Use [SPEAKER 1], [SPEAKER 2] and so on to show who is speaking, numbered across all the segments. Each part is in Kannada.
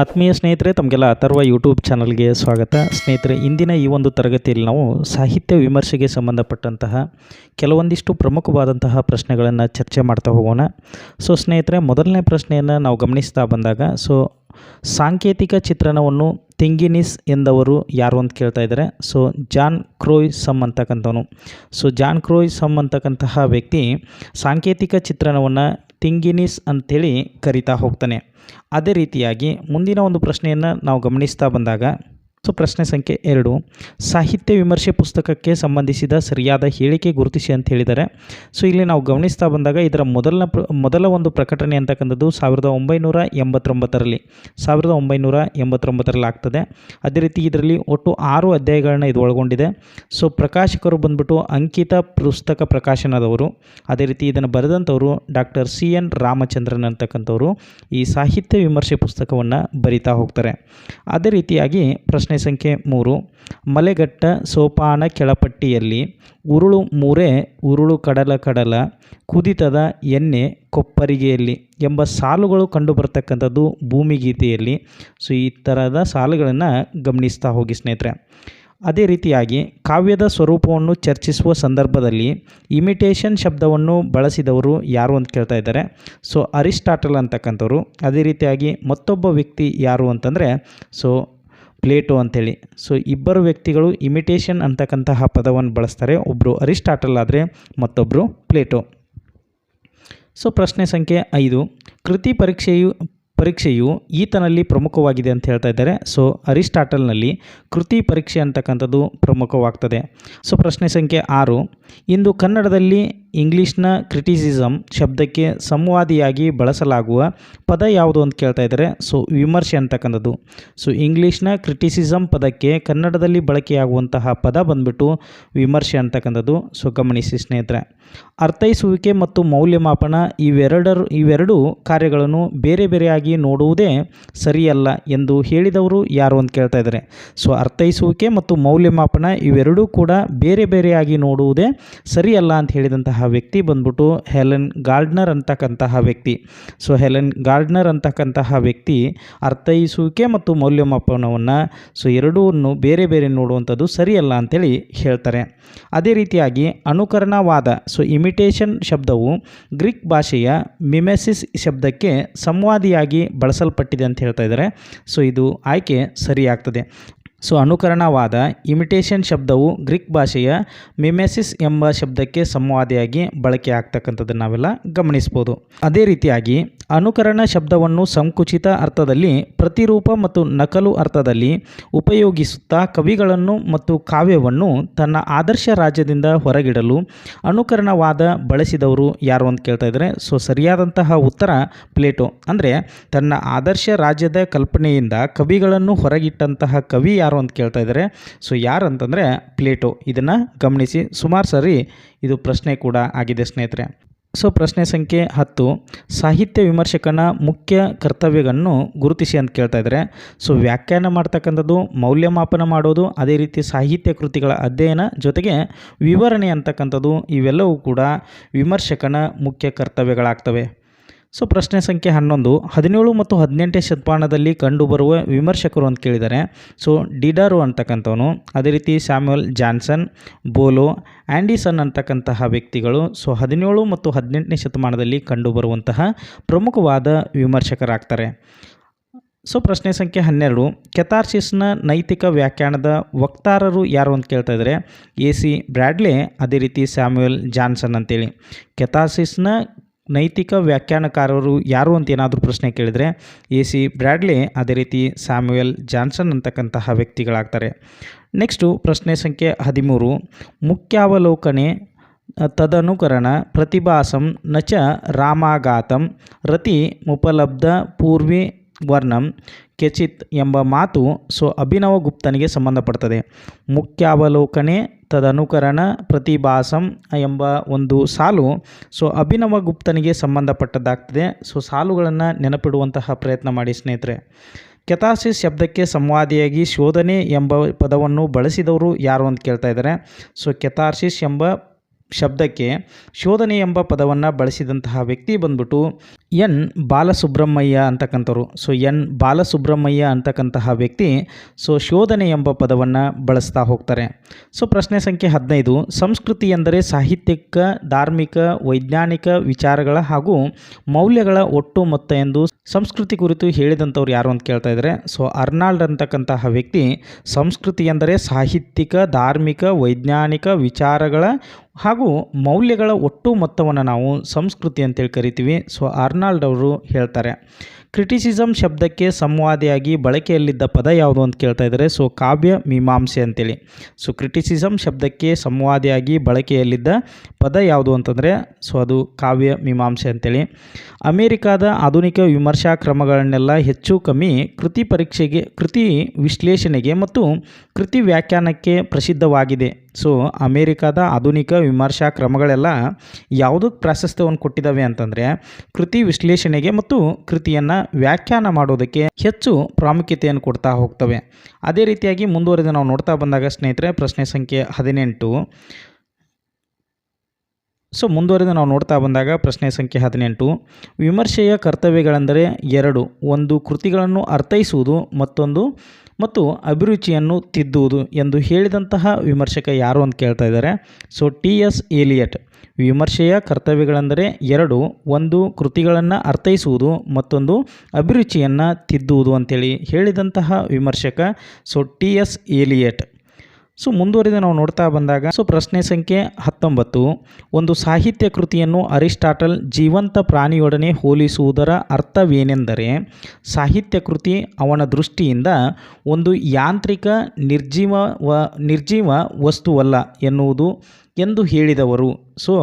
[SPEAKER 1] ಆತ್ಮೀಯ ಸ್ನೇಹಿತರೆ, ತಮಗೆಲ್ಲ ಅಥರ್ವ ಯೂಟ್ಯೂಬ್ ಚಾನಲ್ಗೆ ಸ್ವಾಗತ. ಸ್ನೇಹಿತರೆ, ಇಂದಿನ ಈ ಒಂದು ತರಗತಿಯಲ್ಲಿ ನಾವು ಸಾಹಿತ್ಯ ವಿಮರ್ಶೆಗೆ ಸಂಬಂಧಪಟ್ಟಂತಹ ಕೆಲವೊಂದಿಷ್ಟು ಪ್ರಮುಖವಾದಂತಹ ಪ್ರಶ್ನೆಗಳನ್ನು ಚರ್ಚೆ ಮಾಡ್ತಾ ಹೋಗೋಣ. ಸೊ ಸ್ನೇಹಿತರೆ, ಮೊದಲನೇ ಪ್ರಶ್ನೆಯನ್ನು ನಾವು ಗಮನಿಸ್ತಾ ಬಂದಾಗ ಸೊ ಸಾಂಕೇತಿಕ ಚಿತ್ರಣವನ್ನು ತಿಂಗಿನಿಸ್ ಎಂದವರು ಯಾರು ಅಂತ ಕೇಳ್ತಾ ಇದ್ದಾರೆ. ಸೊ ಜಾನ್ ಕ್ರೋಯ್ ಸಮ್ ಅಂತಕ್ಕಂಥವನು. ಸೊ ಜಾನ್ ಕ್ರೋಯ್ ಸಮ್ ಅಂತಕ್ಕಂತಹ ವ್ಯಕ್ತಿ ಸಾಂಕೇತಿಕ ಚಿತ್ರಣವನ್ನು ತಿಂಗಿನಿಸ್ ಅಂಥೇಳಿ ಕರಿತಾ ಹೋಗ್ತಾನೆ. ಅದೇ ರೀತಿಯಾಗಿ ಮುಂದಿನ ಒಂದು ಪ್ರಶ್ನೆಯನ್ನು ನಾವು ಗಮನಿಸ್ತಾ ಬಂದಾಗ ಸೊ ಪ್ರಶ್ನೆ ಸಂಖ್ಯೆ ಎರಡು. ಸಾಹಿತ್ಯ ವಿಮರ್ಶೆ ಪುಸ್ತಕಕ್ಕೆ ಸಂಬಂಧಿಸಿದ ಸರಿಯಾದ ಹೇಳಿಕೆ ಗುರುತಿಸಿ ಅಂತ ಹೇಳಿದ್ದಾರೆ. ಸೊ, ಇಲ್ಲಿ ನಾವು ಗಮನಿಸ್ತಾ ಬಂದಾಗ ಇದರ ಮೊದಲನ ಮೊದಲ ಒಂದು ಪ್ರಕಟಣೆ ಅಂತಕ್ಕಂಥದ್ದು ಸಾವಿರದ ಒಂಬೈನೂರ ಎಂಬತ್ತೊಂಬತ್ತರಲ್ಲಿ. ಸಾವಿರದ ಒಂಬೈನೂರ ಎಂಬತ್ತೊಂಬತ್ತರಲ್ಲಿ ಆಗ್ತದೆ. ಅದೇ ರೀತಿ ಇದರಲ್ಲಿ ಒಟ್ಟು ಆರು ಅಧ್ಯಾಯಗಳನ್ನ ಇದು ಒಳಗೊಂಡಿದೆ. ಸೊ, ಪ್ರಕಾಶಕರು ಬಂದ್ಬಿಟ್ಟು ಅಂಕಿತ ಪುಸ್ತಕ ಪ್ರಕಾಶನದವರು, ಅದೇ ರೀತಿ ಇದನ್ನು ಬರೆದಂಥವರು ಡಾಕ್ಟರ್ ಸಿ ಎನ್ ರಾಮಚಂದ್ರನ್ ಅಂತಕ್ಕಂಥವರು ಈ ಸಾಹಿತ್ಯ ವಿಮರ್ಶೆ ಪುಸ್ತಕವನ್ನು ಬರಿತಾ ಹೋಗ್ತಾರೆ. ಅದೇ ರೀತಿಯಾಗಿ ಪ್ರಶ್ನೆ ಸಂಖ್ಯೆ ಮೂರು. ಮಲೆಗಟ್ಟ ಸೋಪಾನ ಕೆಳಪಟ್ಟಿಯಲ್ಲಿ ಉರುಳು ಮೂರೆ, ಉರುಳು ಕಡಲ ಕಡಲ, ಕುದಿತದ ಎಣ್ಣೆ ಕೊಪ್ಪರಿಗೆಯಲ್ಲಿ ಎಂಬ ಸಾಲುಗಳು ಕಂಡುಬರ್ತಕ್ಕಂಥದ್ದು ಭೂಮಿಗೀತೆಯಲ್ಲಿ. ಸೊ, ಈ ಥರದ ಸಾಲುಗಳನ್ನು ಗಮನಿಸ್ತಾ ಹೋಗಿ ಸ್ನೇಹಿತರೆ. ಅದೇ ರೀತಿಯಾಗಿ ಕಾವ್ಯದ ಸ್ವರೂಪವನ್ನು ಚರ್ಚಿಸುವ ಸಂದರ್ಭದಲ್ಲಿ ಇಮಿಟೇಷನ್ ಶಬ್ದವನ್ನು ಬಳಸಿದವರು ಯಾರು ಅಂತ ಕೇಳ್ತಾ ಇದ್ದಾರೆ. ಸೊ, ಅರಿಸ್ಟಾಟಲ್ ಅಂತಕ್ಕಂಥವ್ರು. ಅದೇ ರೀತಿಯಾಗಿ ಮತ್ತೊಬ್ಬ ವ್ಯಕ್ತಿ ಯಾರು ಅಂತಂದರೆ, ಸೊ ಪ್ಲೇಟೋ ಅಂಥೇಳಿ. ಸೊ ಇಬ್ಬರು ವ್ಯಕ್ತಿಗಳು ಇಮಿಟೇಷನ್ ಅಂತಕ್ಕಂತಹ ಪದವನ್ನು ಬಳಸ್ತಾರೆ. ಒಬ್ಬರು ಅರಿಸ್ಟಾಟಲ್ ಆದರೆ ಮತ್ತೊಬ್ಬರು ಪ್ಲೇಟೋ. ಸೊ ಪ್ರಶ್ನೆ ಸಂಖ್ಯೆ ಐದು. ಕೃತಿ ಪರೀಕ್ಷೆಯು ಪರೀಕ್ಷೆಯು ಈತನಲ್ಲಿ ಪ್ರಮುಖವಾಗಿದೆ ಅಂತ ಹೇಳ್ತಾ ಇದ್ದಾರೆ. ಸೊ ಅರಿಸ್ಟಾಟಲ್ನಲ್ಲಿ ಕೃತಿ ಪರೀಕ್ಷೆ ಅಂತಕ್ಕಂಥದ್ದು ಪ್ರಮುಖವಾಗ್ತದೆ. ಸೊ ಪ್ರಶ್ನೆ ಸಂಖ್ಯೆ ಆರು. ಇಂದು ಕನ್ನಡದಲ್ಲಿ ಇಂಗ್ಲೀಷ್ನ ಕ್ರಿಟಿಸಿಸಮ್ ಶಬ್ದಕ್ಕೆ ಸಂವಾದಿಯಾಗಿ ಬಳಸಲಾಗುವ ಪದ ಯಾವುದು ಅಂತ ಕೇಳ್ತಾ ಇದ್ದಾರೆ. ಸೊ, ವಿಮರ್ಶೆ ಅಂತಕ್ಕಂಥದ್ದು. ಸೊ, ಇಂಗ್ಲೀಷ್ನ ಕ್ರಿಟಿಸಿಸಮ್ ಪದಕ್ಕೆ ಕನ್ನಡದಲ್ಲಿ ಬಳಕೆಯಾಗುವಂತಹ ಪದ ಬಂದ್ಬಿಟ್ಟು ವಿಮರ್ಶೆ ಅಂತಕ್ಕಂಥದ್ದು. ಸೊ, ಗಮನಿಸಿ ಸ್ನೇಹಿತರೆ. ಅರ್ಥೈಸುವಿಕೆ ಮತ್ತು ಮೌಲ್ಯಮಾಪನ ಇವೆರಡರ, ಇವೆರಡೂ ಕಾರ್ಯಗಳನ್ನು ಬೇರೆ ಬೇರೆಯಾಗಿ ನೋಡುವುದೇ ಸರಿಯಲ್ಲ ಎಂದು ಹೇಳಿದವರು ಯಾರು ಅಂತ ಕೇಳ್ತಾ ಇದ್ದಾರೆ. ಸೊ, ಅರ್ಥೈಸುವಿಕೆ ಮತ್ತು ಮೌಲ್ಯಮಾಪನ ಇವೆರಡೂ ಕೂಡ ಬೇರೆ ಬೇರೆಯಾಗಿ ನೋಡುವುದೇ ಸರಿಯಲ್ಲ ಅಂತ ಹೇಳಿದಂತಹ ವ್ಯಕ್ತಿ ಬಂದ್ಬಿಟ್ಟು ಹೆಲೆನ್ ಗಾರ್ಡ್ನರ್ ಅಂತಕ್ಕಂತಹ ವ್ಯಕ್ತಿ. ಸೊ ಹೆಲೆನ್ ಗಾರ್ಡ್ನರ್ ಅಂತಕ್ಕಂತಹ ವ್ಯಕ್ತಿ ಅರ್ಥೈಸುವಿಕೆ ಮತ್ತು ಮೌಲ್ಯಮಾಪನವನ್ನು ಸೊ ಎರಡೂ ಬೇರೆ ಬೇರೆ ನೋಡುವಂಥದ್ದು ಸರಿಯಲ್ಲ ಅಂತೇಳಿ ಹೇಳ್ತಾರೆ. ಅದೇ ರೀತಿಯಾಗಿ ಅನುಕರಣವಾದ ಸೊ ಇಮಿಟೇಷನ್ ಶಬ್ದವು ಗ್ರೀಕ್ ಭಾಷೆಯ ಮಿಮೆಸಿಸ್ ಶಬ್ದಕ್ಕೆ ಸಂವಾದಿಯಾಗಿ ಬಳಸಲ್ಪಟ್ಟಿದೆ ಅಂತ ಹೇಳ್ತಾ ಇದ್ದಾರೆ. ಸೊ ಇದು ಆಯ್ಕೆ ಸರಿಯಾಗ್ತದೆ. ಸೊ ಅನುಕರಣವಾದ ಇಮಿಟೇಷನ್ ಶಬ್ದವು ಗ್ರೀಕ್ ಭಾಷೆಯ ಮಿಮೆಸಿಸ್ ಎಂಬ ಶಬ್ದಕ್ಕೆ ಸಂವಾದಿಯಾಗಿ ಬಳಕೆ ಆಗ್ತಕ್ಕಂಥದ್ದನ್ನು ನಾವೆಲ್ಲ ಗಮನಿಸ್ಬೋದು. ಅದೇ ರೀತಿಯಾಗಿ ಅನುಕರಣ ಶಬ್ದವನ್ನು ಸಂಕುಚಿತ ಅರ್ಥದಲ್ಲಿ, ಪ್ರತಿರೂಪ ಮತ್ತು ನಕಲು ಅರ್ಥದಲ್ಲಿ ಉಪಯೋಗಿಸುತ್ತಾ ಕವಿಗಳನ್ನು ಮತ್ತು ಕಾವ್ಯವನ್ನು ತನ್ನ ಆದರ್ಶ ರಾಜ್ಯದಿಂದ ಹೊರಗಿಡಲು ಅನುಕರಣವಾದ ಬಳಸಿದವರು ಯಾರು ಅಂತ ಕೇಳ್ತಾ ಇದ್ದಾರೆ ಸೊ ಸರಿಯಾದಂತಹ ಉತ್ತರ ಪ್ಲೇಟೋ, ಅಂದರೆ ತನ್ನ ಆದರ್ಶ ರಾಜ್ಯದ ಕಲ್ಪನೆಯಿಂದ ಕವಿಗಳನ್ನು ಹೊರಗಿಟ್ಟಂತಹ ಕವಿ ಯಾರು ಅಂತ ಕೇಳ್ತಾ ಇದ್ದಾರೆ. ಸೊ ಯಾರು ಅಂತಂದರೆ ಪ್ಲೇಟೋ, ಇದನ್ನು ಗಮನಿಸಿ. ಸುಮಾರು ಸರಿ ಇದು ಪ್ರಶ್ನೆ ಕೂಡ ಆಗಿದೆ ಸ್ನೇಹಿತರೆ. ಸೊ ಪ್ರಶ್ನೆ ಸಂಖ್ಯೆ ಹತ್ತು, ಸಾಹಿತ್ಯ ವಿಮರ್ಶಕನ ಮುಖ್ಯ ಕರ್ತವ್ಯಗಳನ್ನು ಗುರುತಿಸಿ ಅಂತ ಕೇಳ್ತಾ ಇದ್ದಾರೆ. ಸೊ ವ್ಯಾಖ್ಯಾನ ಮಾಡ್ತಕ್ಕಂಥದ್ದು, ಮೌಲ್ಯಮಾಪನ ಮಾಡೋದು, ಅದೇ ರೀತಿ ಸಾಹಿತ್ಯ ಕೃತಿಗಳ ಅಧ್ಯಯನ ಜೊತೆಗೆ ವಿವರಣೆ ಅಂತಕ್ಕಂಥದ್ದು, ಇವೆಲ್ಲವೂ ಕೂಡ ವಿಮರ್ಶಕನ ಮುಖ್ಯ ಕರ್ತವ್ಯಗಳಾಗ್ತವೆ. ಸೊ ಪ್ರಶ್ನೆ ಸಂಖ್ಯೆ ಹನ್ನೊಂದು, ಹದಿನೇಳು ಮತ್ತು ಹದಿನೆಂಟನೇ ಶತಮಾನದಲ್ಲಿ ಕಂಡುಬರುವ ವಿಮರ್ಶಕರು ಅಂತ ಕೇಳಿದ್ದಾರೆ ಸೊ ಡಿಡಾರು ಅಂತಕ್ಕಂಥವನು, ಅದೇ ರೀತಿ ಸ್ಯಾಮ್ಯುಯಲ್ ಜಾನ್ಸನ್, ಬೋಲೋ, ಆ್ಯಂಡಿಸನ್ ಅಂತಕ್ಕಂತಹ ವ್ಯಕ್ತಿಗಳು, ಸೊ ಹದಿನೇಳು ಮತ್ತು ಹದಿನೆಂಟನೇ ಶತಮಾನದಲ್ಲಿ ಕಂಡುಬರುವಂತಹ ಪ್ರಮುಖವಾದ ವಿಮರ್ಶಕರಾಗ್ತಾರೆ. ಸೊ ಪ್ರಶ್ನೆ ಸಂಖ್ಯೆ ಹನ್ನೆರಡು, ಕೆಥಾರ್ಸಿಸ್ನ ನೈತಿಕ ವ್ಯಾಖ್ಯಾನದ ವಕ್ತಾರರು ಯಾರು ಅಂತ ಕೇಳ್ತಾ ಇದ್ದಾರೆ? ಎ ಸಿ ಬ್ರ್ಯಾಡ್ಲೆ, ಅದೇ ರೀತಿ ಸ್ಯಾಮ್ಯುಯಲ್ ಜಾನ್ಸನ್ ಅಂತೇಳಿ. ಕೆಥಾರ್ಸಿಸ್ನ ನೈತಿಕ ವ್ಯಾಖ್ಯಾನಕಾರರು ಯಾರು ಅಂತ ಏನಾದರೂ ಪ್ರಶ್ನೆ ಕೇಳಿದರೆ ಎ ಸಿ ಬ್ರ್ಯಾಡ್ಲೆ, ಅದೇ ರೀತಿ ಸ್ಯಾಮ್ಯುಯಲ್ ಜಾನ್ಸನ್ ಅಂತಕ್ಕಂತಹ ವ್ಯಕ್ತಿಗಳಾಗ್ತಾರೆ. ನೆಕ್ಸ್ಟು ಪ್ರಶ್ನೆ ಸಂಖ್ಯೆ ಹದಿಮೂರು, ಮುಖ್ಯಾವಲೋಕನೆ, ತದನುಕರಣ, ಪ್ರತಿಭಾಸಂ, ನಚ ರಾಮಾಘಾತಂ, ರತಿ ಮುಪಲಬ್ಧ ಪೂರ್ವಿ ವರ್ಣಂ ಕೆಚಿತ್ ಎಂಬ ಮಾತು ಸೊ ಅಭಿನವ ಗುಪ್ತನಿಗೆ ಸಂಬಂಧಪಡ್ತದೆ. ಮುಖ್ಯಾವಲೋಕನೆ ತದನುಕರಣ ಪ್ರತಿಭಾಸಂ ಎಂಬ ಒಂದು ಸಾಲು ಸೊ ಅಭಿನವ ಗುಪ್ತನಿಗೆ ಸಂಬಂಧಪಟ್ಟದ್ದಾಗ್ತದೆ. ಸೊ ಸಾಲುಗಳನ್ನು ನೆನಪಿಡುವಂತಹ ಪ್ರಯತ್ನ ಮಾಡಿ ಸ್ನೇಹಿತರೆ. ಕೆತಾಸಿ ಶಬ್ದಕ್ಕೆ ಸಂವಾದಿಯಾಗಿ ಶೋಧನೆ ಎಂಬ ಪದವನ್ನು ಬಳಸಿದವರು ಯಾರು ಅಂತ ಕೇಳ್ತಾ ಇದ್ದಾರೆ. ಸೊ ಕೆತಾರ್ಸಿಸ್ ಎಂಬ ಶಬ್ದಕ್ಕೆ ಶೋಧನೆ ಎಂಬ ಪದವನ್ನು ಬಳಸಿದಂತಹ ವ್ಯಕ್ತಿ ಬಂದ್ಬಿಟ್ಟು ಎನ್ ಬಾಲಸುಬ್ರಹ್ಮಯ್ಯ ಅಂತಕ್ಕಂಥವ್ರು. ಸೊ ಎನ್ ಬಾಲಸುಬ್ರಹ್ಮಯ್ಯ ಅಂತಕ್ಕಂತಹ ವ್ಯಕ್ತಿ ಸೊ ಶೋಧನೆ ಎಂಬ ಪದವನ್ನು ಬಳಸ್ತಾ ಹೋಗ್ತಾರೆ. ಸೊ ಪ್ರಶ್ನೆ ಸಂಖ್ಯೆ ಹದಿನೈದು. ಸಂಸ್ಕೃತಿ ಎಂದರೆ ಸಾಹಿತ್ಯಿಕ, ಧಾರ್ಮಿಕ, ವೈಜ್ಞಾನಿಕ ವಿಚಾರಗಳ ಹಾಗೂ ಮೌಲ್ಯಗಳ ಒಟ್ಟು ಮೊತ್ತ ಎಂದು ಸಂಸ್ಕೃತಿ ಕುರಿತು ಹೇಳಿದಂಥವ್ರು ಯಾರು ಅಂತ ಕೇಳ್ತಾ ಇದ್ದಾರೆ. ಸೊ ಅರ್ನಾಲ್ಡ್ ಅಂತಕ್ಕಂತಹ ವ್ಯಕ್ತಿ, ಸಂಸ್ಕೃತಿ ಎಂದರೆ ಸಾಹಿತ್ಯಿಕ, ಧಾರ್ಮಿಕ, ವೈಜ್ಞಾನಿಕ ವಿಚಾರಗಳ ಹಾಗೂ ಮೌಲ್ಯಗಳ ಒಟ್ಟು ಮೊತ್ತವನ್ನು ನಾವು ಸಂಸ್ಕೃತಿ ಅಂತೇಳಿ ಕರಿತೀವಿ. ಸೊ ಅರ್ನಾಲ್ಡ್ ಅವರು ಹೇಳ್ತಾರೆ. ಕ್ರಿಟಿಸಿಸಮ್ ಶಬ್ದಕ್ಕೆ ಸಂವಾದಿಯಾಗಿ ಬಳಕೆಯಲ್ಲಿದ್ದ ಪದ ಯಾವುದು ಅಂತ ಕೇಳ್ತಾ ಇದ್ದಾರೆ. ಸೊ, ಕಾವ್ಯ ಮೀಮಾಂಸೆ ಅಂತೇಳಿ. ಸೊ ಕ್ರಿಟಿಸಿಸಮ್ ಶಬ್ದಕ್ಕೆ ಸಂವಾದಿಯಾಗಿ ಬಳಕೆಯಲ್ಲಿದ್ದ ಪದ ಯಾವುದು ಅಂತಂದರೆ, ಸೊ, ಅದು ಕಾವ್ಯ ಮೀಮಾಂಸೆ ಅಂತೇಳಿ. ಅಮೇರಿಕಾದ ಆಧುನಿಕ ವಿಮರ್ಶಾ ಕ್ರಮಗಳನ್ನೆಲ್ಲ ಹೆಚ್ಚು ಕಮ್ಮಿ ಕೃತಿ ಪರೀಕ್ಷೆಗೆ, ಕೃತಿ ವಿಶ್ಲೇಷಣೆಗೆ ಮತ್ತು ಕೃತಿ ವ್ಯಾಖ್ಯಾನಕ್ಕೆ ಪ್ರಸಿದ್ಧವಾಗಿದೆ. ಸೊ ಅಮೇರಿಕಾದ ಆಧುನಿಕ ವಿಮರ್ಶಾ ಕ್ರಮಗಳೆಲ್ಲ ಯಾವುದಕ್ಕೆ ಪ್ರಾಶಸ್ತ್ಯವನ್ನು ಕೊಟ್ಟಿದ್ದಾವೆ ಅಂತಂದರೆ ಕೃತಿ ವಿಶ್ಲೇಷಣೆಗೆ ಮತ್ತು ಕೃತಿಯನ್ನು ವ್ಯಾಖ್ಯಾನ ಮಾಡೋದಕ್ಕೆ ಹೆಚ್ಚು ಪ್ರಾಮುಖ್ಯತೆಯನ್ನು ಕೊಡ್ತಾ ಹೋಗ್ತವೆ. ಅದೇ ರೀತಿಯಾಗಿ ಮುಂದುವರೆದು ನಾವು ನೋಡ್ತಾ ಬಂದಾಗ ಸ್ನೇಹಿತರೆ ಪ್ರಶ್ನೆ ಸಂಖ್ಯೆ ಹದಿನೆಂಟು. ಸೊ ಮುಂದುವರೆದು ನಾವು ನೋಡ್ತಾ ಬಂದಾಗ ಪ್ರಶ್ನೆ ಸಂಖ್ಯೆ ಹದಿನೆಂಟು. ವಿಮರ್ಶೆಯ ಕರ್ತವ್ಯಗಳೆಂದರೆ ಎರಡು, ಒಂದು ಕೃತಿಗಳನ್ನು ಅರ್ಥೈಸುವುದು, ಮತ್ತೊಂದು ಮತ್ತು ಅಭಿರುಚಿಯನ್ನು ತಿದ್ದುವುದು ಎಂದು ಹೇಳಿದಂತಹ ವಿಮರ್ಶಕ ಯಾರು ಅಂತ ಕೇಳ್ತಾ ಇದ್ದಾರೆ. ಸೊ ಟಿ ಎಸ್ ಏಲಿಯಟ್ ವಿಮರ್ಶೆಯ ಕರ್ತವ್ಯಗಳೆಂದರೆ ಎರಡು, ಒಂದು ಕೃತಿಗಳನ್ನು ಅರ್ಥೈಸುವುದು, ಮತ್ತೊಂದು ಅಭಿರುಚಿಯನ್ನು ತಿದ್ದುವುದು ಅಂತೇಳಿ ಹೇಳಿದಂತಹ ವಿಮರ್ಶಕ. So T S Eliot so ಮುಂದುವರಿದ ನಾವು ನೋಡ್ತಾ ಬಂದಾಗ ಸೊ ಪ್ರಶ್ನೆ ಸಂಖ್ಯೆ ಹತ್ತೊಂಬತ್ತು. ಒಂದು ಸಾಹಿತ್ಯ ಕೃತಿಯನ್ನು ಅರಿಸ್ಟಾಟಲ್ ಜೀವಂತ ಪ್ರಾಣಿಯೊಡನೆ ಹೋಲಿಸುವುದರ ಅರ್ಥವೇನೆಂದರೆ, ಸಾಹಿತ್ಯ ಕೃತಿ ಅವನ ದೃಷ್ಟಿಯಿಂದ ಒಂದು ಯಾಂತ್ರಿಕ ನಿರ್ಜೀವ ನಿರ್ಜೀವ ವಸ್ತುವಲ್ಲ ಎನ್ನುವುದು ಎಂದು ಹೇಳಿದವರು. ಸೊ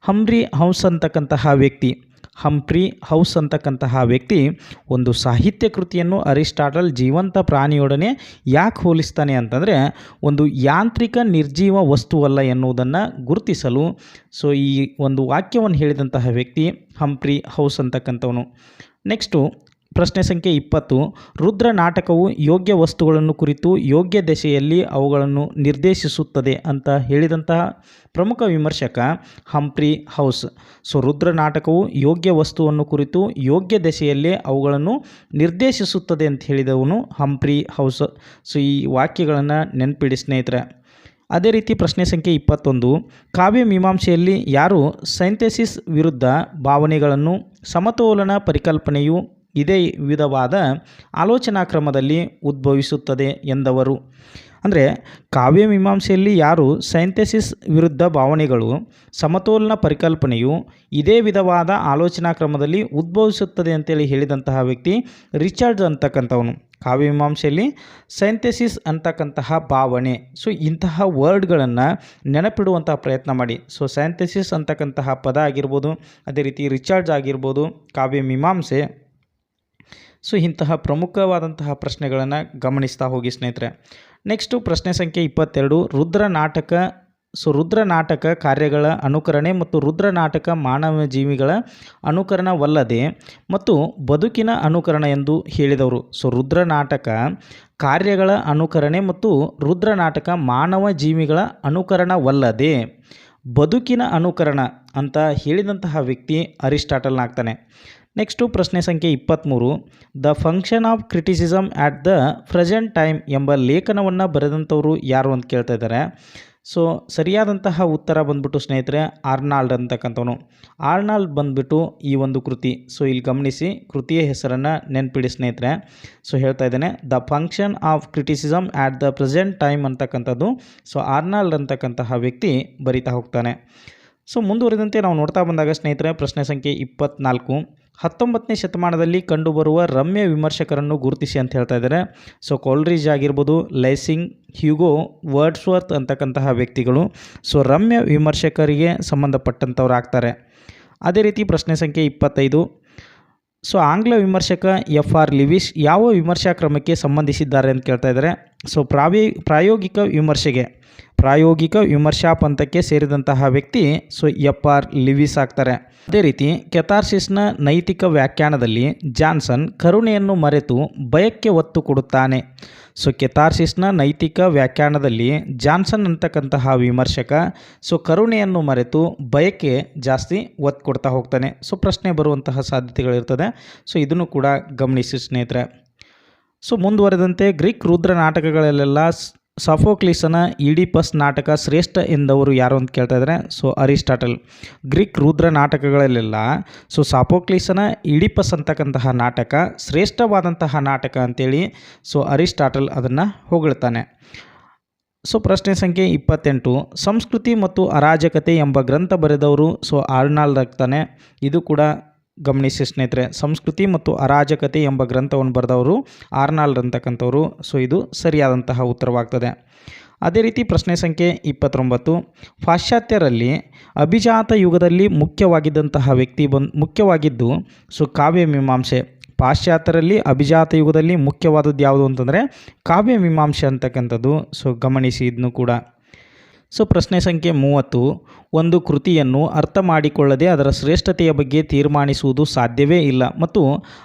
[SPEAKER 1] ಹಂಬ್ರಿ ಹೌಸ್ ಅಂತಕ್ಕಂತಹ ವ್ಯಕ್ತಿ ಹಂಪ್ರಿ ಹೌಸ್ ಅಂತಕ್ಕಂತಹ ವ್ಯಕ್ತಿ ಒಂದು ಸಾಹಿತ್ಯ ಕೃತಿಯನ್ನು ಅರಿಸ್ಟಾಟಲ್ ಜೀವಂತ ಪ್ರಾಣಿಯೊಡನೆ ಯಾಕೆ ಹೋಲಿಸ್ತಾನೆ ಅಂತಂದರೆ ಒಂದು ಯಾಂತ್ರಿಕ ನಿರ್ಜೀವ ವಸ್ತುವಲ್ಲ ಎನ್ನುವುದನ್ನು ಗುರುತಿಸಲು. ಸೊ ಈ ಒಂದು ವಾಕ್ಯವನ್ನು ಹೇಳಿದಂತಹ ವ್ಯಕ್ತಿ ಹಂಪ್ರಿ ಹೌಸ್ ಅಂತಕ್ಕಂಥವನು. ನೆಕ್ಸ್ಟು ಪ್ರಶ್ನೆ ಸಂಖ್ಯೆ ಇಪ್ಪತ್ತು, ರುದ್ರ ನಾಟಕವು ಯೋಗ್ಯ ವಸ್ತುಗಳನ್ನು ಕುರಿತು ಯೋಗ್ಯ ದೆಸೆಯಲ್ಲಿ ಅವುಗಳನ್ನು ನಿರ್ದೇಶಿಸುತ್ತದೆ ಅಂತ ಹೇಳಿದಂತಹ ಪ್ರಮುಖ ವಿಮರ್ಶಕ ಹಂಪ್ರಿ ಹೌಸ್. ಸೊ, ರುದ್ರ ನಾಟಕವು ಯೋಗ್ಯ ವಸ್ತುವನ್ನು ಕುರಿತು ಯೋಗ್ಯ ದೆಸೆಯಲ್ಲಿ ಅವುಗಳನ್ನು ನಿರ್ದೇಶಿಸುತ್ತದೆ ಅಂತ ಹೇಳಿದವನು ಹಂಪ್ರಿ ಹೌಸ್. ಸೊ, ಈ ವಾಕ್ಯಗಳನ್ನು ನೆನಪಿಡಿ ಸ್ನೇಹಿತರೆ. ಅದೇ ರೀತಿ ಪ್ರಶ್ನೆ ಸಂಖ್ಯೆ ಇಪ್ಪತ್ತೊಂದು, ಕಾವ್ಯ ಮೀಮಾಂಸೆಯಲ್ಲಿ ಯಾರು ಸೈಂಥೆಸಿಸ್ ವಿರುದ್ಧ ಭಾವನೆಗಳನ್ನು ಸಮತೋಲನ ಪರಿಕಲ್ಪನೆಯು ಇದೇ ವಿಧವಾದ ಆಲೋಚನಾ ಕ್ರಮದಲ್ಲಿ ಉದ್ಭವಿಸುತ್ತದೆ ಎಂದವರು. ಅಂದರೆ ಕಾವ್ಯ ಮೀಮಾಂಸೆಯಲ್ಲಿ ಯಾರು ಸೈಂಥೆಸಿಸ್ ವಿರುದ್ಧ ಭಾವನೆಗಳು, ಸಮತೋಲನ ಪರಿಕಲ್ಪನೆಯು ಇದೇ ವಿಧವಾದ ಆಲೋಚನಾ ಕ್ರಮದಲ್ಲಿ ಉದ್ಭವಿಸುತ್ತದೆ ಅಂತೇಳಿ ಹೇಳಿದಂತಹ ವ್ಯಕ್ತಿ ರಿಚರ್ಡ್ ಅಂತಕ್ಕಂಥವನು. ಕಾವ್ಯ ಮೀಮಾಂಸೆಯಲ್ಲಿ ಸೈಂಥೆಸಿಸ್ ಅಂತಕ್ಕಂತಹ ಭಾವನೆ. ಸೊ ಇಂತಹ ವರ್ಡ್ಗಳನ್ನು ನೆನಪಿಡುವಂತಹ ಪ್ರಯತ್ನ ಮಾಡಿ. ಸೊ ಸೈಂಥೆಸಿಸ್ ಅಂತಕ್ಕಂತಹ ಪದ ಆಗಿರ್ಬೋದು, ಅದೇ ರೀತಿ ರಿಚಾರ್ಡ್ಸ್ ಆಗಿರ್ಬೋದು, ಕಾವ್ಯ ಮೀಮಾಂಸೆ ಸೊ ಇಂತಹ ಪ್ರಮುಖವಾದಂತಹ ಪ್ರಶ್ನೆಗಳನ್ನು ಗಮನಿಸ್ತಾ ಹೋಗಿ ಸ್ನೇಹಿತರೆ. ನೆಕ್ಸ್ಟು ಪ್ರಶ್ನೆ ಸಂಖ್ಯೆ ಇಪ್ಪತ್ತೆರಡು. ರುದ್ರ ನಾಟಕ, ಸೊ ರುದ್ರ ನಾಟಕ ಕಾರ್ಯಗಳ ಅನುಕರಣೆ ಮತ್ತು ರುದ್ರ ನಾಟಕ ಮಾನವ ಜೀವಿಗಳ ಅನುಕರಣವಲ್ಲದೆ ಮತ್ತು ಬದುಕಿನ ಅನುಕರಣ ಎಂದು ಹೇಳಿದವರು. ಸೊ ರುದ್ರ ನಾಟಕ ಕಾರ್ಯಗಳ ಅನುಕರಣೆ ಮತ್ತು ರುದ್ರ ನಾಟಕ ಮಾನವ ಜೀವಿಗಳ ಅನುಕರಣವಲ್ಲದೆ ಬದುಕಿನ ಅನುಕರಣ ಅಂತ ಹೇಳಿದಂತಹ ವ್ಯಕ್ತಿ ಅರಿಸ್ಟಾಟಲ್ನಾಗ್ತಾನೆ ನೆಕ್ಸ್ಟು ಪ್ರಶ್ನೆ ಸಂಖ್ಯೆ ಇಪ್ಪತ್ತ್ಮೂರು the function of criticism at the present time ಎಂಬ ಲೇಖನವನ್ನು ಬರೆದಂಥವರು ಯಾರು ಅಂತ ಕೇಳ್ತಾ ಇದ್ದಾರೆ. ಸೊ ಸರಿಯಾದಂತಹ ಉತ್ತರ ಬಂದ್ಬಿಟ್ಟು ಸ್ನೇಹಿತರೆ, ಆರ್ನಾಲ್ಡ್ ಅಂತಕ್ಕಂಥವನು. ಆರ್ನಾಲ್ಡ್ ಬಂದ್ಬಿಟ್ಟು ಈ ಒಂದು ಕೃತಿ. ಸೊ ಇಲ್ಲಿ ಗಮನಿಸಿ, ಕೃತಿಯ ಹೆಸರನ್ನು ನೆನ್ಪಿಡಿ ಸ್ನೇಹಿತರೆ. ಸೊ ಹೇಳ್ತಾ ಇದ್ದೇನೆ the function of criticism at the present time ಅಂತಕ್ಕಂಥದ್ದು. ಸೊ ಆರ್ನಾಲ್ಡ್ ಅಂತಕ್ಕಂತಹ ವ್ಯಕ್ತಿ ಬರಿತಾ ಹೋಗ್ತಾನೆ. ಸೊ ಮುಂದುವರಿದಂತೆ ನಾವು ನೋಡ್ತಾ ಬಂದಾಗ ಸ್ನೇಹಿತರೆ, ಪ್ರಶ್ನೆ ಸಂಖ್ಯೆ ಇಪ್ಪತ್ನಾಲ್ಕು. ಹತ್ತೊಂಬತ್ತನೇ ಶತಮಾನದಲ್ಲಿ ಕಂಡುಬರುವ ರಮ್ಯ ವಿಮರ್ಶಕರನ್ನು ಗುರುತಿಸಿ ಅಂತ ಹೇಳ್ತಾ ಇದ್ದಾರೆ. ಸೊ, ಕೋಲ್ರಿಜ್ ಆಗಿರ್ಬೋದು, ಲೈಸಿಂಗ್, ಹ್ಯೂಗೋ, ವರ್ಡ್ಸ್ವರ್ತ್ ಅಂತಕ್ಕಂತಹ ವ್ಯಕ್ತಿಗಳು, ಸೊ, ರಮ್ಯ ವಿಮರ್ಶಕರಿಗೆ ಸಂಬಂಧಪಟ್ಟಂಥವ್ರು ಆಗ್ತಾರೆ. ಅದೇ ರೀತಿ ಪ್ರಶ್ನೆ ಸಂಖ್ಯೆ ಇಪ್ಪತ್ತೈದು. ಸೊ, ಆಂಗ್ಲ ವಿಮರ್ಶಕ ಎಫ್ ಆರ್ ಲಿವಿಶ್ ಯಾವ ವಿಮರ್ಶಾ ಕ್ರಮಕ್ಕೆ ಸಂಬಂಧಿಸಿದ್ದಾರೆ ಅಂತ ಕೇಳ್ತಾ ಇದ್ದಾರೆ. ಸೊ, ಪ್ರಾವೇ, ಪ್ರಾಯೋಗಿಕ ವಿಮರ್ಶೆಗೆ. ಪ್ರಾಯೋಗಿಕ ವಿಮರ್ಶಾ ಪಂಥಕ್ಕೆ ಸೇರಿದಂತಹ ವ್ಯಕ್ತಿ ಸೊ ಎಫ್ ಆರ್ ಲಿವಿಸ್ ಆಗ್ತಾರೆ. ಅದೇ ರೀತಿ ಕೆಥಾರ್ಸಿಸ್ನ ನೈತಿಕ ವ್ಯಾಖ್ಯಾನದಲ್ಲಿ ಜಾನ್ಸನ್ ಕರುಣೆಯನ್ನು ಮರೆತು ಭಯಕ್ಕೆ ಒತ್ತು ಕೊಡುತ್ತಾನೆ. ಸೊ ಕೆಥಾರ್ಸಿಸ್ನ ನೈತಿಕ ವ್ಯಾಖ್ಯಾನದಲ್ಲಿ ಜಾನ್ಸನ್ ಅಂತಕ್ಕಂತಹ ವಿಮರ್ಶಕ ಸೊ ಕರುಣೆಯನ್ನು ಮರೆತು ಭಯಕ್ಕೆ ಜಾಸ್ತಿ ಒತ್ತು ಕೊಡ್ತಾ ಹೋಗ್ತಾನೆ. ಸೊ ಪ್ರಶ್ನೆ ಬರುವಂತಹ ಸಾಧ್ಯತೆಗಳಿರ್ತದೆ. ಸೊ ಇದನ್ನು ಕೂಡ ಗಮನಿಸಿ ಸ್ನೇಹಿತರೆ. ಸೊ ಮುಂದುವರೆದಂತೆ ಗ್ರೀಕ್ ರುದ್ರ ನಾಟಕಗಳಲ್ಲೆಲ್ಲ ಸಫೋಕ್ಲಿಸನ ಇಡಿಪಸ್ ನಾಟಕ ಶ್ರೇಷ್ಠ ಎಂದವರು ಯಾರು ಅಂತ ಕೇಳ್ತಾ ಇದ್ದಾರೆ. So, Aristotle. ಗ್ರೀಕ್ ರುದ್ರ ನಾಟಕಗಳಲ್ಲೆಲ್ಲ, ಸೊ, ಸಾಫೋಕ್ಲಿಸನ ಇಡಿಪಸ್ ಅಂತಕ್ಕಂತಹ ನಾಟಕ, ಶ್ರೇಷ್ಠವಾದಂತಹ ನಾಟಕ ಅಂತೇಳಿ, ಸೊ, ಅರಿಸ್ಟಾಟಲ್ ಅದನ್ನು ಹೊಗಳ್ತಾನೆ. ಸೊ, ಪ್ರಶ್ನೆ ಸಂಖ್ಯೆ ಇಪ್ಪತ್ತೆಂಟು. ಸಂಸ್ಕೃತಿ ಮತ್ತು ಅರಾಜಕತೆ ಎಂಬ ಗ್ರಂಥ ಬರೆದವರು, ಸೊ, ಆರ್ನಾಲ್ಡ್ ಇದು ಕೂಡ ಗಮನಿಸಿ ಸ್ನೇಹಿತರೆ, ಸಂಸ್ಕೃತಿ ಮತ್ತು ಅರಾಜಕತೆ ಎಂಬ ಗ್ರಂಥವನ್ನು ಬರೆದವರು ಆರ್ನಾಲ್ ಅಂತಕ್ಕಂಥವ್ರು. ಸೊ, ಇದು ಸರಿಯಾದಂತಹ ಉತ್ತರವಾಗ್ತದೆ. ಅದೇ ರೀತಿ ಪ್ರಶ್ನೆ ಸಂಖ್ಯೆ ಇಪ್ಪತ್ತೊಂಬತ್ತು. ಪಾಶ್ಚಾತ್ಯರಲ್ಲಿ ಅಭಿಜಾತ ಯುಗದಲ್ಲಿ ಮುಖ್ಯವಾಗಿದ್ದಂತಹ ವ್ಯಕ್ತಿ ಬಂದು ಮುಖ್ಯವಾಗಿದ್ದು, ಸೊ, ಕಾವ್ಯ ಮೀಮಾಂಸೆ. ಪಾಶ್ಚಾತ್ಯರಲ್ಲಿ ಅಭಿಜಾತ ಯುಗದಲ್ಲಿ ಮುಖ್ಯವಾದದ್ದು ಯಾವುದು ಅಂತಂದರೆ, ಕಾವ್ಯ ಮೀಮಾಂಸೆ ಅಂತಕ್ಕಂಥದ್ದು. ಸೊ, ಗಮನಿಸಿ ಇದನ್ನು ಕೂಡ. ಸೊ ಪ್ರಶ್ನೆ ಸಂಖ್ಯೆ ಮೂವತ್ತು, ಒಂದು ಕೃತಿಯನ್ನು ಅರ್ಥ ಮಾಡಿಕೊಳ್ಳದೆ ಅದರ ಶ್ರೇಷ್ಠತೆಯ ಬಗ್ಗೆ ತೀರ್ಮಾನಿಸುವುದು ಸಾಧ್ಯವೇ ಇಲ್ಲ ಮತ್ತು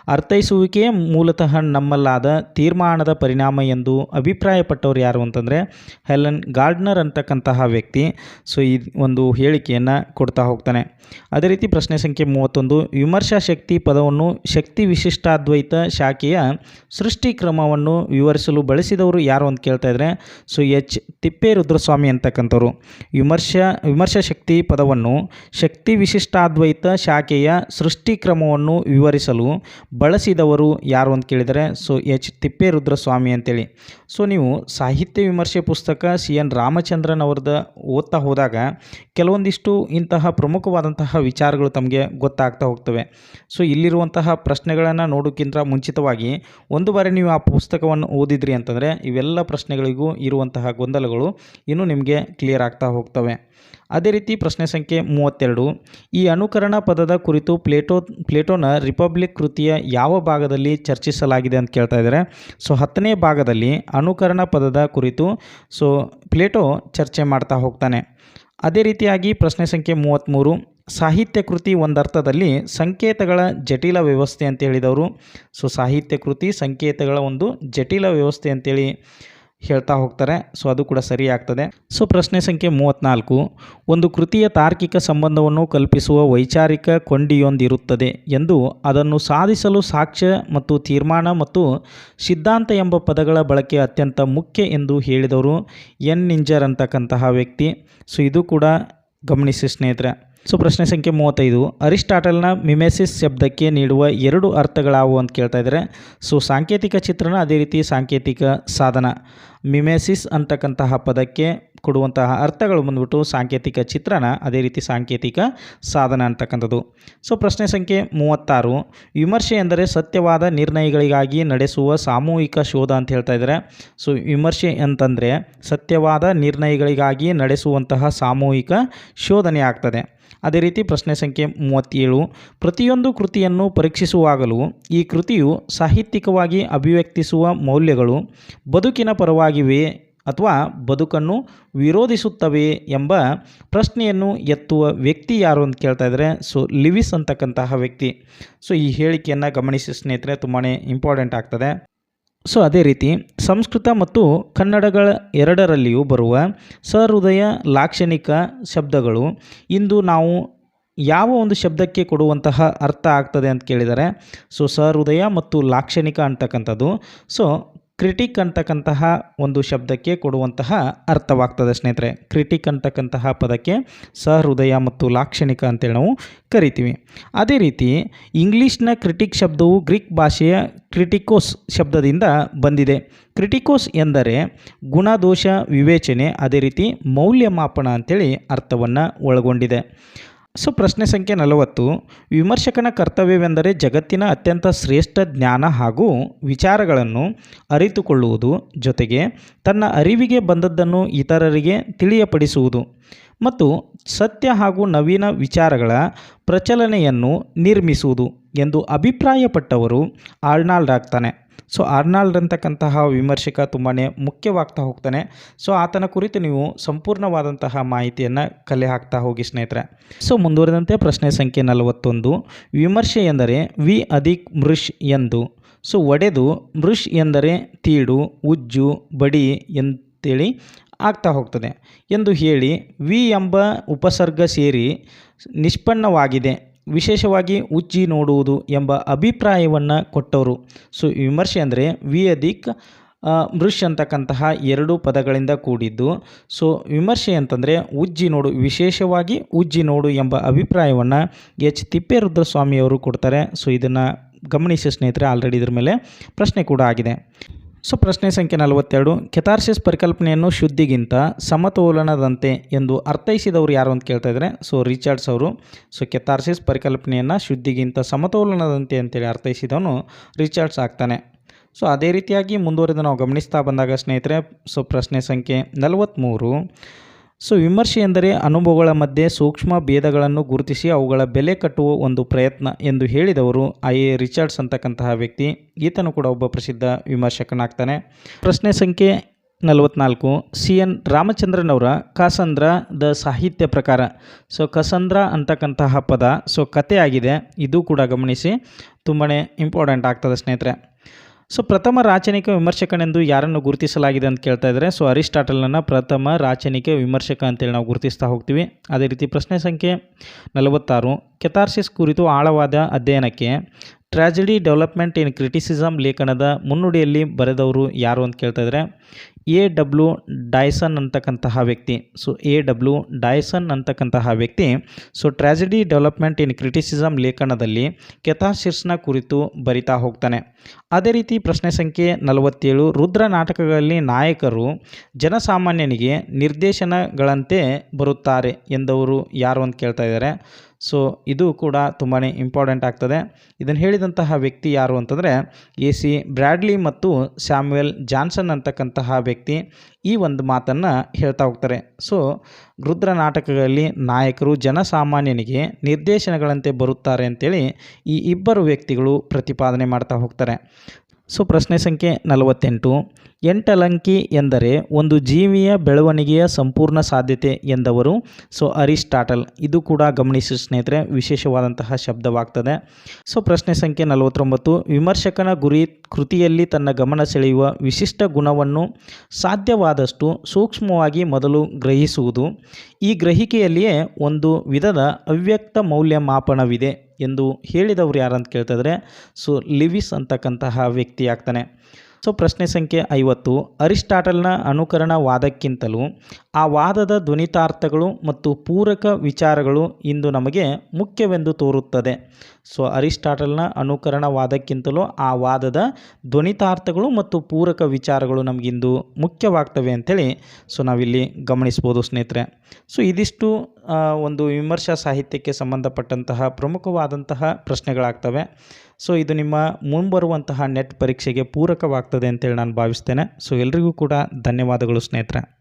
[SPEAKER 1] ಅರ್ಥೈಸುವಿಕೆ ಮೂಲತಃ ನಮ್ಮಲ್ಲಾದ ತೀರ್ಮಾನದ ಪರಿಣಾಮ ಎಂದು ಅಭಿಪ್ರಾಯಪಟ್ಟವರು ಯಾರು ಅಂತಂದರೆ ಹೆಲನ್ ಗಾರ್ಡ್ನರ್ ಅಂತಕ್ಕಂತಹ ವ್ಯಕ್ತಿ. ಸೊ ಈ ಒಂದು ಹೇಳಿಕೆಯನ್ನು ಕೊಡ್ತಾ ಹೋಗ್ತಾನೆ. ಅದೇ ರೀತಿ ಪ್ರಶ್ನೆ ಸಂಖ್ಯೆ ಮೂವತ್ತೊಂದು, ವಿಮರ್ಶಾ ಶಕ್ತಿ ಪದವನ್ನು ಶಕ್ತಿ ವಿಶಿಷ್ಟಾದ್ವೈತ ಶಾಖೆಯ ಸೃಷ್ಟಿಕ್ರಮವನ್ನು ವಿವರಿಸಲು ಬಳಸಿದವರು ಯಾರು ಅಂತ ಕೇಳ್ತಾ ಇದ್ದಾರೆ ಸೊ ಎಚ್ ತಿಪ್ಪೇರುದ್ರಸ್ವಾಮಿ ಅಂತಕ್ಕಂಥವ್ರು ವಿಮರ್ಶ ಶಕ್ತಿ ಪದವನ್ನು ಶಕ್ತಿ ವಿಶಿಷ್ಟಾದ್ವೈತ ಶಾಖೆಯ ಸೃಷ್ಟಿ ಕ್ರಮವನ್ನು ವಿವರಿಸಲು ಬಳಸಿದವರು ಯಾರು ಅಂತ ಕೇಳಿದರೆ ಸೊ ಎಚ್ ತಿಪ್ಪೇರುದ್ರಸ್ವಾಮಿ ಅಂತೇಳಿ. ಸೊ ನೀವು ಸಾಹಿತ್ಯ ವಿಮರ್ಶೆ ಪುಸ್ತಕ ಸಿ ಎನ್ ರಾಮಚಂದ್ರನ್ ಅವ್ರದ್ದು ಓದ್ತಾ ಹೋದಾಗ ಕೆಲವೊಂದಿಷ್ಟು ಇಂತಹ ಪ್ರಮುಖವಾದಂತಹ ವಿಚಾರಗಳು ತಮಗೆ ಗೊತ್ತಾಗ್ತಾ ಹೋಗ್ತವೆ. ಸೊ ಇಲ್ಲಿರುವಂತಹ ಪ್ರಶ್ನೆಗಳನ್ನು ನೋಡೋಕ್ಕಿಂತ ಮುಂಚಿತವಾಗಿ ಒಂದು ಬಾರಿ ನೀವು ಆ ಪುಸ್ತಕವನ್ನು ಓದಿದ್ರಿ ಅಂತಂದರೆ ಇವೆಲ್ಲ ಪ್ರಶ್ನೆಗಳಿಗೂ ಇರುವಂತಹ ಗೊಂದಲಗಳು ಇನ್ನೂ ನಿಮಗೆ ಕ್ಲಿಯರ್ ಆಗ್ತಾ ಹೋಗ್ತವೆ. ಅದೇ ರೀತಿ ಪ್ರಶ್ನೆ ಸಂಖ್ಯೆ ಮೂವತ್ತೆರಡು. ಈ ಅನುಕರಣ ಪದದ ಕುರಿತು ಪ್ಲೇಟೋ, ಪ್ಲೇಟೋನ ರಿಪಬ್ಲಿಕ್ ಕೃತಿಯ ಯಾವ ಭಾಗದಲ್ಲಿ ಚರ್ಚಿಸಲಾಗಿದೆ ಅಂತ ಕೇಳ್ತಾ ಇದ್ದಾರೆ. ಸೊ, ಹತ್ತನೇ ಭಾಗದಲ್ಲಿ ಅನುಕರಣ ಪದದ ಕುರಿತು, ಸೊ, ಪ್ಲೇಟೋ ಚರ್ಚೆ ಮಾಡ್ತಾ ಹೋಗ್ತಾನೆ. ಅದೇ ರೀತಿಯಾಗಿ ಪ್ರಶ್ನೆ ಸಂಖ್ಯೆ ಮೂವತ್ತ್ಮೂರು. ಸಾಹಿತ್ಯ ಕೃತಿ ಒಂದರ್ಥದಲ್ಲಿ ಸಂಕೇತಗಳ ಜಟಿಲ ವ್ಯವಸ್ಥೆ ಅಂತ ಹೇಳಿದವರು. ಸೊ, ಸಾಹಿತ್ಯ ಕೃತಿ ಸಂಕೇತಗಳ ಒಂದು ಜಟಿಲ ವ್ಯವಸ್ಥೆ ಅಂತೇಳಿ ಹೇಳ್ತಾ ಹೋಗ್ತಾರೆ. ಸೊ ಅದು ಕೂಡ ಸರಿ ಆಗ್ತದೆ. ಸೊ ಪ್ರಶ್ನೆ ಸಂಖ್ಯೆ ಮೂವತ್ತ್ನಾಲ್ಕು ಒಂದು ಕೃತಿಯ ತಾರ್ಕಿಕ ಸಂಬಂಧವನ್ನು ಕಲ್ಪಿಸುವ ವೈಚಾರಿಕ ಕೊಂಡಿಯೊಂದಿರುತ್ತದೆ ಎಂದು ಅದನ್ನು ಸಾಧಿಸಲು ಸಾಕ್ಷ್ಯ ಮತ್ತು ತೀರ್ಮಾನ ಮತ್ತು ಸಿದ್ಧಾಂತ ಎಂಬ ಪದಗಳ ಬಳಕೆ ಅತ್ಯಂತ ಮುಖ್ಯ ಎಂದು ಹೇಳಿದವರು ಎನ್. ನಿಂಜರ್ ಅಂತಕ್ಕಂತಹ ವ್ಯಕ್ತಿ. ಸೊ ಇದು ಕೂಡ ಗಮನಿಸಿ ಸ್ನೇಹಿತರೆ. ಸೊ ಪ್ರಶ್ನೆ ಸಂಖ್ಯೆ ಮೂವತ್ತೈದು, ಅರಿಸ್ಟಾಟಲ್ನ ಮಿಮೆಸಿಸ್ ಶಬ್ದಕ್ಕೆ ನೀಡುವ ಎರಡು ಅರ್ಥಗಳಾವು ಅಂತ ಕೇಳ್ತಾ ಇದ್ದಾರೆ. ಸೊ ಸಾಂಕೇತಿಕ ಚಿತ್ರಣ ಅದೇ ರೀತಿ ಸಾಂಕೇತಿಕ ಸಾಧನ. ಮಿಮೆಸಿಸ್ ಅಂತಕ್ಕಂತಹ ಪದಕ್ಕೆ ಕೊಡುವಂತಹ ಅರ್ಥಗಳು ಬಂದ್ಬಿಟ್ಟು ಸಾಂಕೇತಿಕ ಚಿತ್ರಣ, ಅದೇ ರೀತಿ ಸಾಂಕೇತಿಕ ಸಾಧನ ಅಂತಕ್ಕಂಥದ್ದು. ಸೊ ಪ್ರಶ್ನೆ ಸಂಖ್ಯೆ ಮೂವತ್ತಾರು, ವಿಮರ್ಶೆ ಎಂದರೆ ಸತ್ಯವಾದ ನಿರ್ಣಯಗಳಿಗಾಗಿ ನಡೆಸುವ ಸಾಮೂಹಿಕ ಶೋಧ ಅಂತ ಹೇಳ್ತಾ ಇದ್ದಾರೆ. ಸೊ ವಿಮರ್ಶೆ ಅಂತಂದರೆ ಸತ್ಯವಾದ ನಿರ್ಣಯಗಳಿಗಾಗಿ ನಡೆಸುವಂತಹ ಸಾಮೂಹಿಕ ಶೋಧನೆ ಆಗ್ತದೆ. ಅದೇ ರೀತಿ ಪ್ರಶ್ನೆ ಸಂಖ್ಯೆ ಮೂವತ್ತೇಳು. ಪ್ರತಿಯೊಂದು ಕೃತಿಯನ್ನು ಪರೀಕ್ಷಿಸುವಾಗಲೂ ಈ ಕೃತಿಯು ಸಾಹಿತ್ಯಿಕವಾಗಿ ಅಭಿವ್ಯಕ್ತಿಸುವ ಮೌಲ್ಯಗಳು ಬದುಕಿನ ಪರವಾಗಿವೆ ಅಥವಾ ಬದುಕನ್ನು ವಿರೋಧಿಸುತ್ತವೆ ಎಂಬ ಪ್ರಶ್ನೆಯನ್ನು ಎತ್ತುವ ವ್ಯಕ್ತಿ ಯಾರು ಅಂತ ಕೇಳ್ತಾ ಇದ್ದಾರೆ ಸೊ, ಲಿವಿಸ್ ಅಂತಕ್ಕಂತಹ ವ್ಯಕ್ತಿ. ಸೊ, ಈ ಹೇಳಿಕೆಯನ್ನು ಗಮನಿಸಿ ಸ್ನೇಹಿತರೆ ತುಂಬಾ ಇಂಪಾರ್ಟೆಂಟ್ ಆಗ್ತದೆ. ಸೊ ಅದೇ ರೀತಿ ಸಂಸ್ಕೃತ ಮತ್ತು ಕನ್ನಡಗಳ ಎರಡರಲ್ಲಿಯೂ ಬರುವ ಸಹೃದಯ ಲಾಕ್ಷಣಿಕ ಶಬ್ದಗಳು ಇಂದು ನಾವು ಯಾವ ಒಂದು ಶಬ್ದಕ್ಕೆ ಕೊಡುವಂತಹ ಅರ್ಥ ಆಗ್ತದೆ ಅಂತ ಕೇಳಿದರೆ, ಸೊ ಸಹೃದಯ ಮತ್ತು ಲಾಕ್ಷಣಿಕ ಅಂತಕ್ಕಂಥದ್ದು. ಸೊ ಕ್ರಿಟಿಕ್ ಅಂತಕ್ಕಂತಹ ಒಂದು ಶಬ್ದಕ್ಕೆ ಕೊಡುವಂತಹ ಅರ್ಥವಾಗ್ತದೆ ಸ್ನೇಹಿತರೆ. ಕ್ರಿಟಿಕ್ ಅಂತಕ್ಕಂತಹ ಪದಕ್ಕೆ ಸಹೃದಯ ಮತ್ತು ಲಾಕ್ಷಣಿಕ ಅಂತೇಳಿ ನಾವು ಕರಿತೀವಿ. ಅದೇ ರೀತಿ ಇಂಗ್ಲೀಷ್ನ ಕ್ರಿಟಿಕ್ ಶಬ್ದವು ಗ್ರೀಕ್ ಭಾಷೆಯ ಕ್ರಿಟಿಕೋಸ್ ಶಬ್ದದಿಂದ ಬಂದಿದೆ. ಕ್ರಿಟಿಕೋಸ್ ಎಂದರೆ ಗುಣದೋಷ ವಿವೇಚನೆ, ಅದೇ ರೀತಿ ಮೌಲ್ಯಮಾಪನ ಅಂತೇಳಿ ಅರ್ಥವನ್ನು ಒಳಗೊಂಡಿದೆ. ಸೊ ಪ್ರಶ್ನೆ ಸಂಖ್ಯೆ ನಲವತ್ತು, ವಿಮರ್ಶಕನ ಕರ್ತವ್ಯವೆಂದರೆ ಜಗತ್ತಿನ ಅತ್ಯಂತ ಶ್ರೇಷ್ಠ ಜ್ಞಾನ ಹಾಗೂ ವಿಚಾರಗಳನ್ನು ಅರಿತುಕೊಳ್ಳುವುದು, ಜೊತೆಗೆ ತನ್ನ ಅರಿವಿಗೆ ಬಂದದ್ದನ್ನು ಇತರರಿಗೆ ತಿಳಿಯಪಡಿಸುವುದು ಮತ್ತು ಸತ್ಯ ಹಾಗೂ ನವೀನ ವಿಚಾರಗಳ ಪ್ರಚಲನೆಯನ್ನು ನಿರ್ಮಿಸುವುದು ಎಂದು ಅಭಿಪ್ರಾಯಪಟ್ಟವರು ಆರ್ನಾಲ್ಡ್ ಆಗ್ತಾನೆ. ಸೊ ಅರ್ನಾಲ್ಡ್ ಅಂತಕ್ಕಂತಹ ವಿಮರ್ಶಕ ತುಂಬಾ ಮುಖ್ಯವಾಗ್ತಾ ಹೋಗ್ತಾನೆ. ಸೊ ಆತನ ಕುರಿತು ನೀವು ಸಂಪೂರ್ಣವಾದಂತಹ ಮಾಹಿತಿಯನ್ನು ಕಲೆ ಹಾಕ್ತಾ ಹೋಗಿ ಸ್ನೇಹಿತರೆ. ಸೊ ಮುಂದುವರೆದಂತೆ ಪ್ರಶ್ನೆ ಸಂಖ್ಯೆ ನಲವತ್ತೊಂದು. ವಿಮರ್ಶೆ ಎಂದರೆ ವಿ ಅಧಿಕ್ ಮೃಷ್ ಎಂದು. ಸೊ ಒಡೆದು ಮೃಷ್ ಎಂದರೆ ತೀಡು, ಉಜ್ಜು, ಬಡಿ ಅಂತೇಳಿ ಆಗ್ತಾ ಹೋಗ್ತದೆ. ಎಂದು ಹೇಳಿ ವಿ ಎಂಬ ಉಪಸರ್ಗ ಸೇರಿ ನಿಷ್ಪನ್ನವಾಗಿದೆ. ವಿಶೇಷವಾಗಿ ಉಜ್ಜಿ ನೋಡುವುದು ಎಂಬ ಅಭಿಪ್ರಾಯವನ್ನು ಕೊಟ್ಟವರು. ಸೊ, ವಿಮರ್ಶೆ ಅಂದರೆ ವಿ ಅಧಿಕ್ ಮೃಷ್ ಅಂತಕ್ಕಂತಹ ಎರಡು ಪದಗಳಿಂದ ಕೂಡಿದ್ದು. ಸೊ, ವಿಮರ್ಶೆ ಅಂತಂದರೆ ಉಜ್ಜಿ ನೋಡು, ವಿಶೇಷವಾಗಿ ಉಜ್ಜಿ ನೋಡು ಎಂಬ ಅಭಿಪ್ರಾಯವನ್ನು ಎಚ್. ತಿಪ್ಪೇರುದ್ರಸ್ವಾಮಿಯವರು ಕೊಡ್ತಾರೆ. ಸೊ, ಇದನ್ನು ಗಮನಿಸಿ ಸ್ನೇಹಿತರೆ ಆಲ್ರೆಡಿ ಇದ್ರ ಮೇಲೆ ಪ್ರಶ್ನೆ ಕೂಡ ಆಗಿದೆ. ಸೊ ಪ್ರಶ್ನೆ ಸಂಖ್ಯೆ ನಲವತ್ತೆರಡು, ಕೆಥಾರ್ಸಿಸ್ ಪರಿಕಲ್ಪನೆಯನ್ನು ಶುದ್ಧಿಗಿಂತ ಸಮತೋಲನದಂತೆ ಎಂದು ಅರ್ಥೈಸಿದವರು ಯಾರು ಅಂತ ಕೇಳ್ತಾ ಇದ್ದಾರೆ. ಸೊ ರಿಚರ್ಡ್ಸ್ ಅವರು, ಸೊ ಕೆಥಾರ್ಸಿಸ್ ಪರಿಕಲ್ಪನೆಯನ್ನು ಶುದ್ಧಿಗಿಂತ ಸಮತೋಲನದಂತೆ ಅಂತೇಳಿ ಅರ್ಥೈಸಿದವನು ರಿಚರ್ಡ್ಸ್ ಆಗ್ತಾನೆ. ಸೊ ಅದೇ ರೀತಿಯಾಗಿ ಮುಂದುವರೆದು ನಾವು ಗಮನಿಸ್ತಾ ಬಂದಾಗ ಸ್ನೇಹಿತರೆ, ಸೊ ಪ್ರಶ್ನೆ ಸಂಖ್ಯೆ ನಲವತ್ತ್ಮೂರು ಸೊ ವಿಮರ್ಶೆ ಎಂದರೆ ಅನುಭವಗಳ ಮಧ್ಯೆ ಸೂಕ್ಷ್ಮ ಭೇದಗಳನ್ನು ಗುರುತಿಸಿ ಅವುಗಳ ಬೆಲೆ ಕಟ್ಟುವ ಒಂದು ಪ್ರಯತ್ನ ಎಂದು ಹೇಳಿದವರು ಐ. ಎ. ರಿಚರ್ಡ್ಸ್ ಅಂತಕ್ಕಂತಹ ವ್ಯಕ್ತಿ. ಈತನು ಕೂಡ ಒಬ್ಬ ಪ್ರಸಿದ್ಧ ವಿಮರ್ಶಕನಾಗ್ತಾನೆ. ಪ್ರಶ್ನೆ ಸಂಖ್ಯೆ ನಲವತ್ನಾಲ್ಕು. ಸಿ. ಎನ್. ರಾಮಚಂದ್ರನವರ ಕಾಸಂದ್ರ ದ ಸಾಹಿತ್ಯ ಪ್ರಕಾರ. ಸೊ ಕಸಂದ್ರ ಅಂತಕ್ಕಂತಹ ಪದ, ಸೊ ಕಥೆ ಆಗಿದೆ ಇದು ಕೂಡ ಗಮನಿಸಿ. ತುಂಬಾ ಇಂಪಾರ್ಟೆಂಟ್ ಆಗ್ತದೆ ಸ್ನೇಹಿತರೆ. ಸೊ ಪ್ರಥಮ ರಾಚನಿಕ ವಿಮರ್ಶಕನೆಂದು ಯಾರನ್ನು ಗುರುತಿಸಲಾಗಿದೆ ಅಂತ ಕೇಳ್ತಾ ಇದ್ದಾರೆ ಸೊ ಅರಿಸ್ಟಾಟಲನ್ನು ಪ್ರಥಮ ರಾಚನಿಕ ವಿಮರ್ಶಕ ಅಂತೇಳಿ ನಾವು ಗುರುತಿಸ್ತಾ ಹೋಗ್ತೀವಿ. ಅದೇ ರೀತಿ ಪ್ರಶ್ನೆ ಸಂಖ್ಯೆ ನಲವತ್ತಾರು. ಕೆತಾರ್ಸಿಸ್ ಕುರಿತು ಆಳವಾದ ಅಧ್ಯಯನಕ್ಕೆ ಟ್ರಾಜಿಡಿ ಡೆವಲಪ್ಮೆಂಟ್ ಇನ್ ಕ್ರಿಟಿಸಿಸಮ್ ಲೇಖನದ ಮುನ್ನುಡಿಯಲ್ಲಿ ಬರೆದವರು ಯಾರು ಅಂತ ಕೇಳ್ತಾ ಇದ್ದಾರೆ ಎ ಡಬ್ಲ್ಯೂ ಡೈಸನ್ ಅಂತಕ್ಕಂತಹ ವ್ಯಕ್ತಿ. ಸೊ ಎ ಡಬ್ಲ್ಯೂ ಡೈಸನ್ ಅಂತಕ್ಕಂತಹ ವ್ಯಕ್ತಿ. So tragedy development in criticism ಲೇಖನದಲ್ಲಿ ಕೆಥಾಶಿರ್ಸ್ನ ಕುರಿತು ಬರಿತಾ ಹೋಗ್ತಾನೆ. ಅದೇ ರೀತಿ ಪ್ರಶ್ನೆ ಸಂಖ್ಯೆ ನಲವತ್ತೇಳು, ರುದ್ರ ನಾಟಕಗಳಲ್ಲಿ ನಾಯಕರು ಜನಸಾಮಾನ್ಯನಿಗೆ ನಿರ್ದೇಶನಗಳಂತೆ ಬರುತ್ತಾರೆ ಎಂದವರು ಯಾರು ಅಂತ ಕೇಳ್ತಾ ಇದ್ದಾರೆ. ಸೊ ಇದು ಕೂಡ ತುಂಬಾ ಇಂಪಾರ್ಟೆಂಟ್ ಆಗ್ತದೆ. ಇದನ್ನು ಹೇಳಿದಂತಹ ವ್ಯಕ್ತಿ ಯಾರು ಅಂತಂದರೆ ಎ ಸಿ ಬ್ರ್ಯಾಡ್ಲಿ ಮತ್ತು ಸ್ಯಾಮ್ಯುಯಲ್ ಜಾನ್ಸನ್ ಅಂತಕ್ಕಂತಹ ವ್ಯಕ್ತಿ ಈ ಒಂದು ಮಾತನ್ನು ಹೇಳ್ತಾ ಹೋಗ್ತಾರೆ. ಸೊ, ರುದ್ರ ನಾಟಕಗಳಲ್ಲಿ ನಾಯಕರು ಜನಸಾಮಾನ್ಯನಿಗೆ ನಿರ್ದೇಶನಗಳಂತೆ ಬರುತ್ತಾರೆ ಅಂತೇಳಿ ಈ ಇಬ್ಬರು ವ್ಯಕ್ತಿಗಳು ಪ್ರತಿಪಾದನೆ ಮಾಡ್ತಾ ಹೋಗ್ತಾರೆ. ಸೊ ಪ್ರಶ್ನೆ ಸಂಖ್ಯೆ ನಲವತ್ತೆಂಟು. ಎಂಟಲಂಕಿ ಎಂದರೆ ಒಂದು ಜೀವಿಯ ಬೆಳವಣಿಗೆಯ ಸಂಪೂರ್ಣ ಸಾಧ್ಯತೆ ಎಂದವರು, ಸೊ ಅರಿಸ್ಟಾಟಲ್. ಇದು ಕೂಡ ಗಮನಿಸಿ ಸ್ನೇಹಿತರೆ, ವಿಶೇಷವಾದಂತಹ ಶಬ್ದವಾಗ್ತದೆ. ಸೊ ಪ್ರಶ್ನೆ ಸಂಖ್ಯೆ ನಲವತ್ತೊಂಬತ್ತು. ವಿಮರ್ಶಕನ ಗುರಿ ಕೃತಿಯಲ್ಲಿ ತನ್ನ ಗಮನ ಸೆಳೆಯುವ ವಿಶಿಷ್ಟ ಗುಣವನ್ನು ಸಾಧ್ಯವಾದಷ್ಟು ಸೂಕ್ಷ್ಮವಾಗಿ ಮೊದಲು ಗ್ರಹಿಸುವುದು. ಈ ಗ್ರಹಿಕೆಯಲ್ಲಿಯೇ ಒಂದು ವಿಧದ ಅವ್ಯಕ್ತ ಮೌಲ್ಯಮಾಪನವಿದೆ. ಎಂದು ಹೇಳಿದವರು ಯಾರಂತ ಕೇಳ್ತಾ ಇದ್ದಾರೆ ಸೊ ಲಿವಿಸ್ ಅಂತಕ್ಕಂತಹ ವ್ಯಕ್ತಿ ಆಗ್ತಾನೆ. ಸೊ ಪ್ರಶ್ನೆ ಸಂಖ್ಯೆ ಐವತ್ತು, ಅರಿಸ್ಟಾಟಲ್ನ ಅನುಕರಣ ವಾದಕ್ಕಿಂತಲೂ ಆ ವಾದದ ಧ್ವನಿತಾರ್ಥಗಳು ಮತ್ತು ಪೂರಕ ವಿಚಾರಗಳು ಇಂದು ನಮಗೆ ಮುಖ್ಯವೆಂದು ತೋರುತ್ತದೆ. ಸೊ ಅರಿಸ್ಟಾಟಲ್ನ ಅನುಕರಣ ವಾದಕ್ಕಿಂತಲೂ ಆ ವಾದದ ಧ್ವನಿತಾರ್ಥಗಳು ಮತ್ತು ಪೂರಕ ವಿಚಾರಗಳು ನಮಗಿಂದು ಮುಖ್ಯವಾಗ್ತವೆ ಅಂಥೇಳಿ ಸೊ ನಾವಿಲ್ಲಿ ಗಮನಿಸ್ಬೋದು ಸ್ನೇಹಿತರೆ. ಸೊ ಇದಿಷ್ಟು ಒಂದು ವಿಮರ್ಶಾ ಸಾಹಿತ್ಯಕ್ಕೆ ಸಂಬಂಧಪಟ್ಟಂತಹ ಪ್ರಮುಖವಾದಂತಹ ಪ್ರಶ್ನೆಗಳಾಗ್ತವೆ. ಸೊ ಇದು ನಿಮ್ಮ ಮುಂಬರುವಂತಹ ನೆಟ್ ಪರೀಕ್ಷೆಗೆ ಪೂರಕವಾಗ್ತದೆ ಅಂತೇಳಿ ನಾನು ಭಾವಿಸ್ತೇನೆ. ಸೊ ಎಲ್ರಿಗೂ ಕೂಡ ಧನ್ಯವಾದಗಳು ಸ್ನೇಹಿತರೆ.